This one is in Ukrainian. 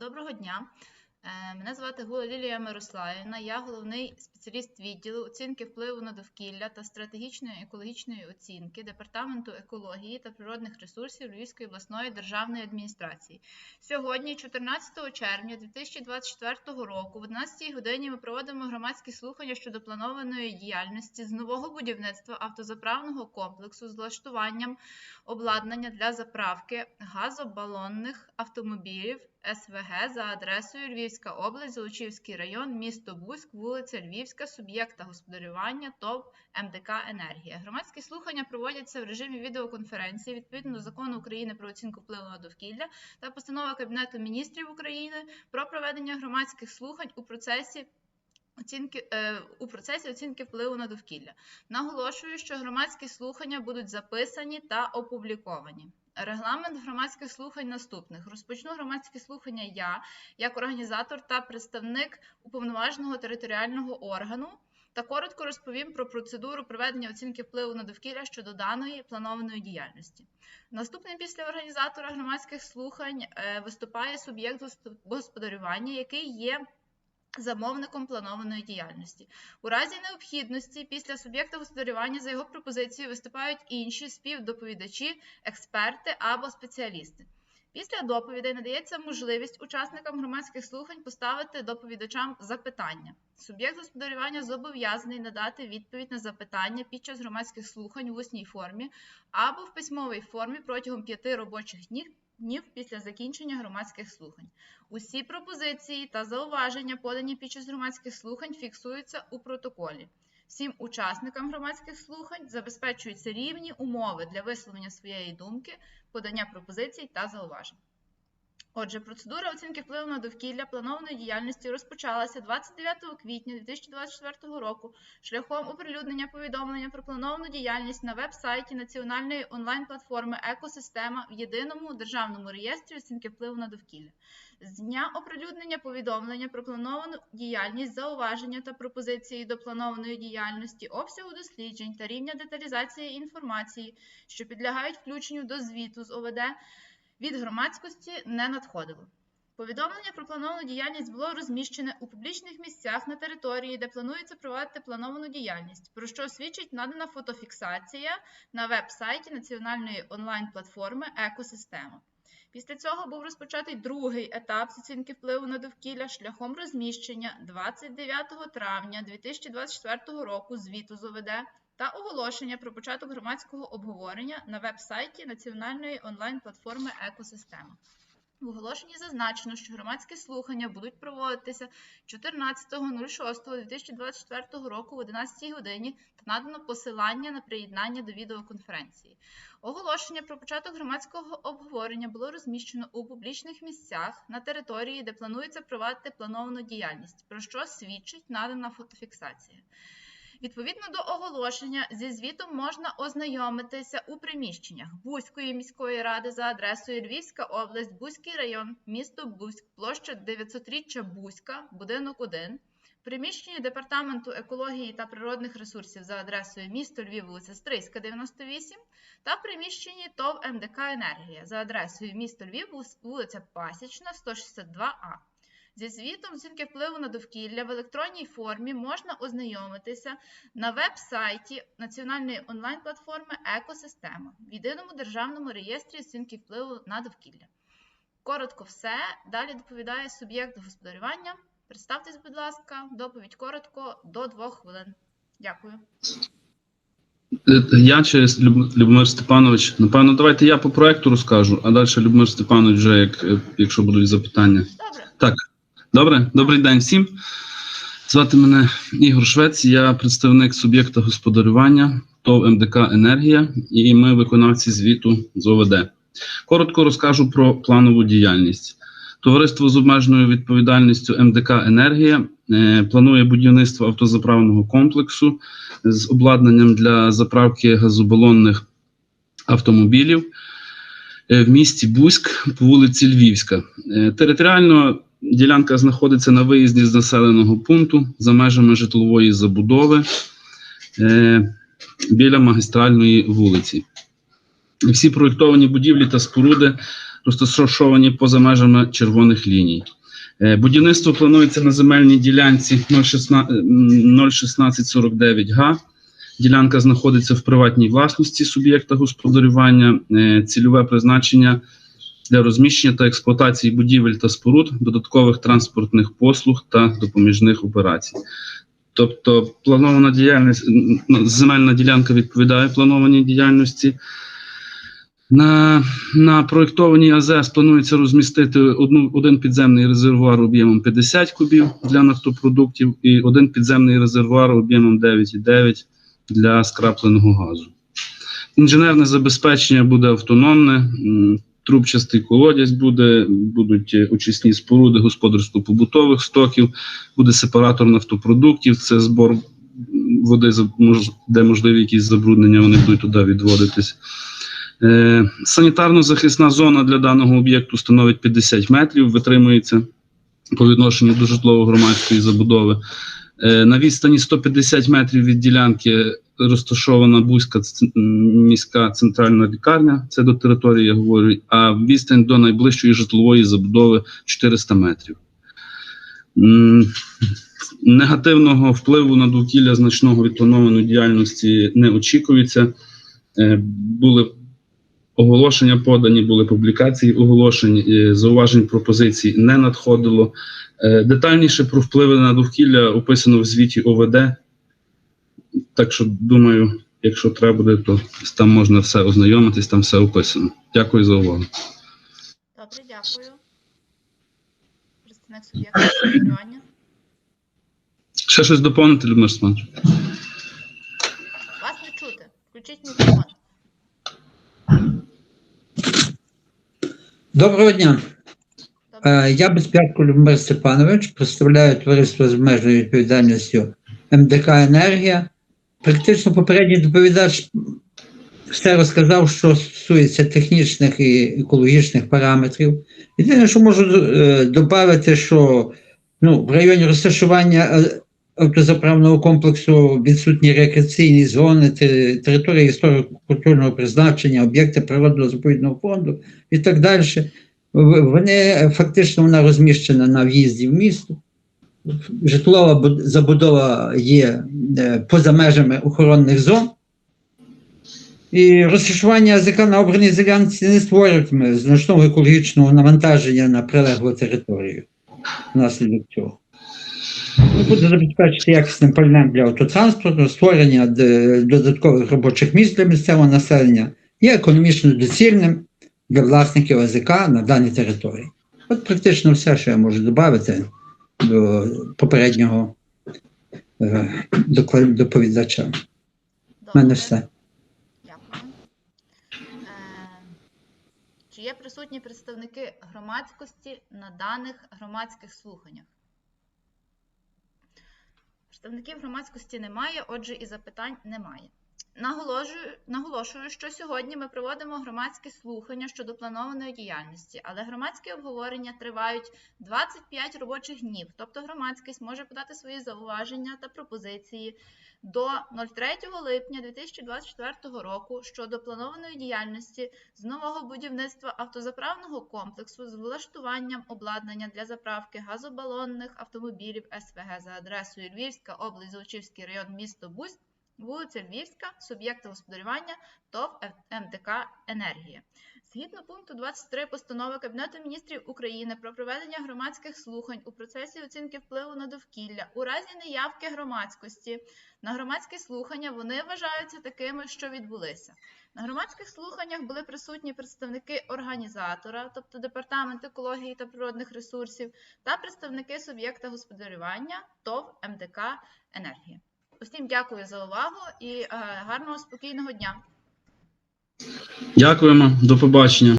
Доброго дня. Е, Мене звати Гула Лілія Мирославівна. Я головний спеціаліст відділу оцінки впливу на довкілля та стратегічної екологічної оцінки Департаменту екології та природних ресурсів Львівської обласної державної адміністрації. Сьогодні, 14 червня 2024 року, в 11 годині ми проводимо громадські слухання щодо планованої діяльності з нового будівництва автозаправного комплексу з влаштуванням обладнання для заправки газобалонних автомобілів СВГ за адресою Львівська область, Золочівський район, місто Бузьк, вулиця Львівська, суб'єкта господарювання ТОВ МДК Енергія. Громадські слухання проводяться в режимі відеоконференції відповідно до закону України про оцінку впливу на довкілля та постанови Кабінету міністрів України про проведення громадських слухань у процесі. Оцінки е, у процесі оцінки впливу на довкілля наголошую, що громадські слухання будуть записані та опубліковані. Регламент громадських слухань наступних. Розпочну громадські слухання я, як організатор та представник уповноваженого територіального органу, та коротко розповім про процедуру проведення оцінки впливу на довкілля щодо даної планованої діяльності. Наступним після організатора громадських слухань е, виступає суб'єкт господарювання, який є замовником планованої діяльності. У разі необхідності після суб'єкта господарювання за його пропозицією виступають інші співдоповідачі, експерти або спеціалісти. Після доповідей надається можливість учасникам громадських слухань поставити доповідачам запитання. Суб'єкт господарювання зобов'язаний надати відповідь на запитання під час громадських слухань в усній формі або в письмовій формі протягом п'яти робочих днів днів після закінчення громадських слухань. Усі пропозиції та зауваження, подані під час громадських слухань, фіксуються у протоколі. Всім учасникам громадських слухань забезпечуються рівні умови для висловлення своєї думки, подання пропозицій та зауважень. Отже, процедура оцінки впливу на довкілля планованої діяльності розпочалася 29 квітня 2024 року шляхом оприлюднення повідомлення про плановану діяльність на веб-сайті національної онлайн-платформи Екосистема в єдиному державному реєстрі оцінки впливу на довкілля. З дня оприлюднення повідомлення про плановану діяльність, зауваження та пропозиції до планованої діяльності, обсягу досліджень та рівня деталізації інформації, що підлягають включенню до звіту з ОВД, від громадськості не надходило. Повідомлення про плановану діяльність було розміщене у публічних місцях на території, де планується проводити плановану діяльність, про що свідчить надана фотофіксація на веб-сайті національної онлайн-платформи Екосистема. Після цього був розпочатий другий етап з оцінки впливу на довкілля шляхом розміщення 29 травня 2024 року звіту з ОВД та оголошення про початок громадського обговорення на веб-сайті національної онлайн-платформи Екосистема. В оголошенні зазначено, що громадські слухання будуть проводитися 14.06.2024 року в 11 годині та надано посилання на приєднання до відеоконференції. Оголошення про початок громадського обговорення було розміщено у публічних місцях на території, де планується провадити плановану діяльність, про що свідчить надана фотофіксація. Відповідно до оголошення, зі звітом можна ознайомитися у приміщеннях Бузької міської ради за адресою Львівська область, Бузький район, місто Бузьк, площа 900-річчя Бузька, будинок 1, приміщенні Департаменту екології та природних ресурсів за адресою місто Львів, вулиця Стрийська, 98, та приміщенні ТОВ МДК Енергія за адресою місто Львів, вулиця Пасічна, 162А. Зі звітом оцінки впливу на довкілля в електронній формі можна ознайомитися на веб-сайті національної онлайн-платформи Екосистема в єдиному державному реєстрі оцінки впливу на довкілля. Коротко все. Далі доповідає суб'єкт господарювання. Представтесь, будь ласка, доповідь коротко до двох хвилин. Дякую. Я чи Любомир Степанович? Напевно, давайте я по проекту розкажу, а далі Любомир Степанович вже, як, е, якщо будуть запитання. Добре. Добре, добрий день всім. Звати мене Ігор Швець, я представник суб'єкта господарювання ТОВ МДК Енергія, і ми виконавці звіту з ОВД. Коротко розкажу про планову діяльність. Товариство з обмеженою відповідальністю МДК Енергія е, планує будівництво автозаправного комплексу з обладнанням для заправки газобалонних автомобілів е, в місті Бузьк по вулиці Львівська. Е, Територіально ділянка знаходиться на виїзді з населеного пункту за межами житлової забудови е, біля магістральної вулиці. Всі проєктовані будівлі та споруди розташовані поза межами червоних ліній. Е, Будівництво планується на земельній ділянці 01649 га. Ділянка знаходиться в приватній власності суб'єкта господарювання. Е, Цільове призначення для розміщення та експлуатації будівель та споруд, додаткових транспортних послуг та допоміжних операцій. Тобто планована діяльність, земельна ділянка відповідає планованій діяльності. На, на проєктованій АЗС планується розмістити одну, один підземний резервуар об'ємом 50 кубів для нафтопродуктів і один підземний резервуар об'ємом 9,9 для скрапленого газу. Інженерне забезпечення буде автономне, трубчастий колодязь буде, будуть е, очисні споруди господарсько-побутових стоків, буде сепаратор нафтопродуктів, це збор води, де можливі якісь забруднення, вони будуть туди відводитись. Е, Санітарно-захисна зона для даного об'єкту становить 50 метрів, витримується по відношенню до житлово-громадської забудови. Е, На відстані 150 метрів від ділянки розташована Бузька міська центральна лікарня, це до території я говорю, а відстань до найближчої житлової забудови 400 метрів. Негативного впливу на довкілля значного від діяльності не очікується. Е, Були оголошення подані, були публікації оголошень, зауважень пропозицій не надходило. Е, Детальніше про впливи на довкілля описано в звіті ОВД. Так що, думаю, якщо треба буде, то там можна все ознайомитись, там все описано. Дякую за увагу. Добре, дякую. Представник суб'єкта господарювання. Ще щось доповнити, Людмила Степанович? Вас не чути. Включіть мікрофон. Доброго дня. Е, Я Безпятко Любомир Степанович, представляю товариство з обмеженою відповідальністю МДК Енергія. Практично попередній доповідач все розказав, що стосується технічних і екологічних параметрів. Єдине, що можу е, додати, що ну, в районі розташування е, автозаправного комплексу відсутні рекреаційні зони, те- території історико-культурного призначення, об'єкти природного заповідного фонду і так далі. Вони фактично вона розміщена на в'їзді в місто. Житлова забудова є е, поза межами охоронних зон. І розташування АЗК на обраній ділянці не створюватиме значного екологічного навантаження на прилеглу територію внаслідок цього. Буде забезпечити якісним пальним для автотранспорту, створення додаткових робочих місць для місцевого населення є економічно доцільним для власників АЗК на даній території. От практично все, що я можу додати до попереднього е, доповідача. У мене все. Дякую. Е, Чи є присутні представники громадськості на даних громадських слуханнях? Представників громадськості немає, отже, і запитань немає. Наголошую, наголошую, що сьогодні ми проводимо громадські слухання щодо планованої діяльності, але громадські обговорення тривають 25 робочих днів, тобто громадськість може подати свої зауваження та пропозиції до 03 липня 2024 року щодо планованої діяльності з нового будівництва автозаправного комплексу з влаштуванням обладнання для заправки газобалонних автомобілів СВГ за адресою Львівська область, Золочівський район, місто Бусь, вулиця Львівська, суб'єкта господарювання ТОВ МДК Енергія. Згідно пункту 23 постанови Кабінету міністрів України про проведення громадських слухань у процесі оцінки впливу на довкілля у разі неявки громадськості на громадські слухання вони вважаються такими, що відбулися. На громадських слуханнях були присутні представники організатора, тобто Департамент екології та природних ресурсів, та представники суб'єкта господарювання ТОВ МДК Енергія. Усім дякую за увагу і е, гарного спокійного дня. Дякуємо, до побачення.